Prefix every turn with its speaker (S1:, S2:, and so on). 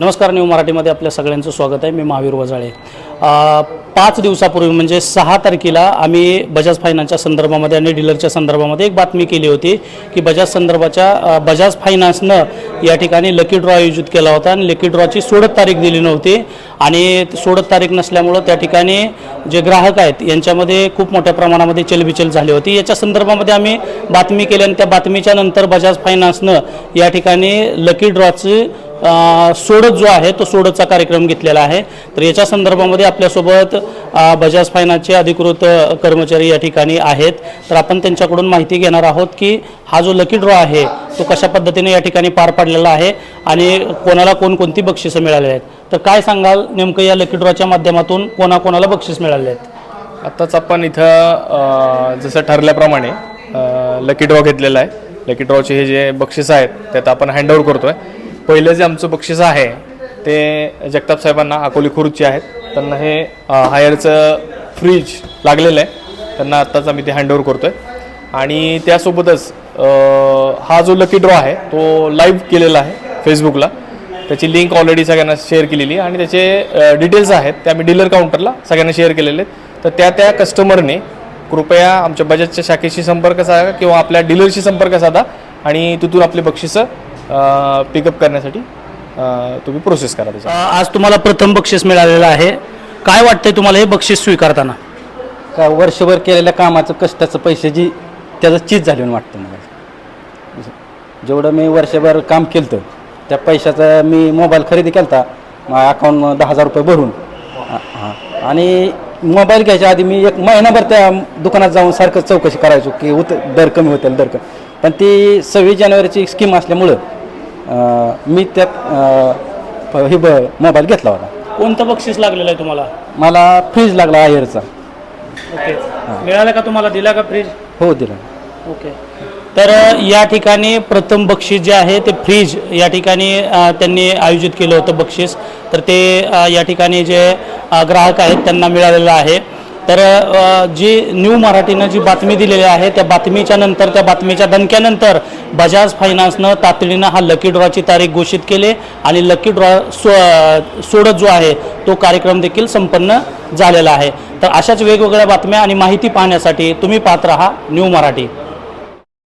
S1: नमस्कार न्यू मराठीमध्ये आपल्या सगळ्यांचं स्वागत आहे. मी महावीर वजाळे. पाच दिवसापूर्वी म्हणजे सहा तारखेला आम्ही बजाज फायनान्सच्या संदर्भामध्ये आणि डीलरच्या संदर्भामध्ये एक बातमी केली होती की बजाज संदर्भाच्या बजाज फायनान्सनं या ठिकाणी लकी ड्रॉ आयोजित केला होता आणि लकी ड्रॉची सोडत तारीख दिली नव्हती. आणि सोडत तारीख नसल्यामुळं त्या ठिकाणी जे ग्राहक आहेत यांच्यामध्ये खूप मोठ्या प्रमाणामध्ये चलबिचल झाली होती. याच्या संदर्भामध्ये आम्ही बातमी केली आणि त्या बातमीच्या नंतर बजाज फायनान्सनं या ठिकाणी लकी ड्रॉची सोडत जो आहे तो सोडतचा कार्यक्रम घेतलेला आहे. तर याच्या संदर्भामध्ये आपल्यासोबत बजाज फायनान्सचे अधिकृत कर्मचारी या ठिकाणी आहेत. तर आपण त्यांच्याकडून माहिती घेणार आहोत की हा जो लकी ड्रॉ आहे तो कशा पद्धतीने या ठिकाणी पार पाडलेला आहे आणि कोणाला कोणकोणती बक्षिसं मिळाली आहेत. तर काय सांगाल नेमकं या लकी ड्रॉच्या माध्यमातून कोणाकोणाला बक्षीस मिळाले आहेत?
S2: आत्ताच आपण इथं जसं ठरल्याप्रमाणे लकी ड्रॉ घेतलेला आहे. लकी ड्रॉचे हे जे बक्षीस आहेत त्यात आपण हँडओव्हर करतो आहे पहिलं जे आमचं बक्षीस आहे ते जगताप साहेबांना अकोली खुर्ची आहेत. त्यांना हे हायरचं फ्रीज लागलेलं आहे. त्यांना आत्ताच आम्ही ते हँडओव्हर करतो आहे आणि त्यासोबतच हा जो लकी ड्रॉ आहे तो लाईव्ह केलेला आहे फेसबुकला त्याची लिंक ऑलरेडी सगळ्यांना शेअर केलेली आणि त्याचे डिटेल्स आहेत ते आम्ही डीलर काउंटरला सगळ्यांना शेअर केलेले आहेत. तर त्या त्या कस्टमरने कृपया आमच्या बजाजच्या शाखेशी संपर्क साधा किंवा आपल्या डीलरशी संपर्क साधा आणि तिथून आपली बक्षिसं पिकअप करण्यासाठी तुम्ही प्रोसेस करा
S1: अ,
S2: त्याच्या
S1: आज तुम्हाला प्रथम बक्षीस मिळालेलं आहे. काय वाटतंय तुम्हाला हे बक्षीस स्वीकारताना?
S3: का वर्षभर केलेल्या कामाचं कष्टाचं पैसे जी त्याचं चीज झाले म्हणून वाटतं मला. जेवढं मी वर्षभर काम केलं त्या पैशाचा मी मोबाईल खरेदी केला होता अकाउंट दहा हजार रुपये भरून. हा- हा. आणि मोबाईल घ्यायच्या आधी मी एक महिनाभर त्या दुकानात जाऊन सारखं चौकशी करायचो की उत दर कमी होतील दर कमी. पण ती सव्वीस जानेवारीची स्कीम असल्यामुळं मी त्यात हे ब मोबाईल घेतला होता.
S1: कोणतं बक्षीस लागलेलं आहे तुम्हाला?
S3: मला फ्रीज लागला आयरचा
S1: ओके. मिळालं का तुम्हाला? दिला का फ्रीज?
S3: हो दिला.
S1: ओके. तर या ठिकाणी प्रथम बक्षीस जे आहे ते फ्रीज या ठिकाणी त्यांनी आयोजित केलं होतं बक्षीस. तर ते या ठिकाणी जे ग्राहक आहेत त्यांना मिळालेलं आहे. तर जी न्यू मराठीनं जी बातमी दिलेली आहे त्या बातमीच्या नंतर त्या बातमीच्या दणक्यानंतर बजाज फायनान्सनं तातडीनं हा लकी ड्रॉची तारीख घोषित केली आणि लकी ड्रॉ सो सोडत जो आहे तो कार्यक्रम देखील संपन्न झालेला आहे. तर अशाच वेगवेगळ्या बातम्या आणि माहिती पाहण्यासाठी तुम्ही पाहत राहा न्यू मराठी.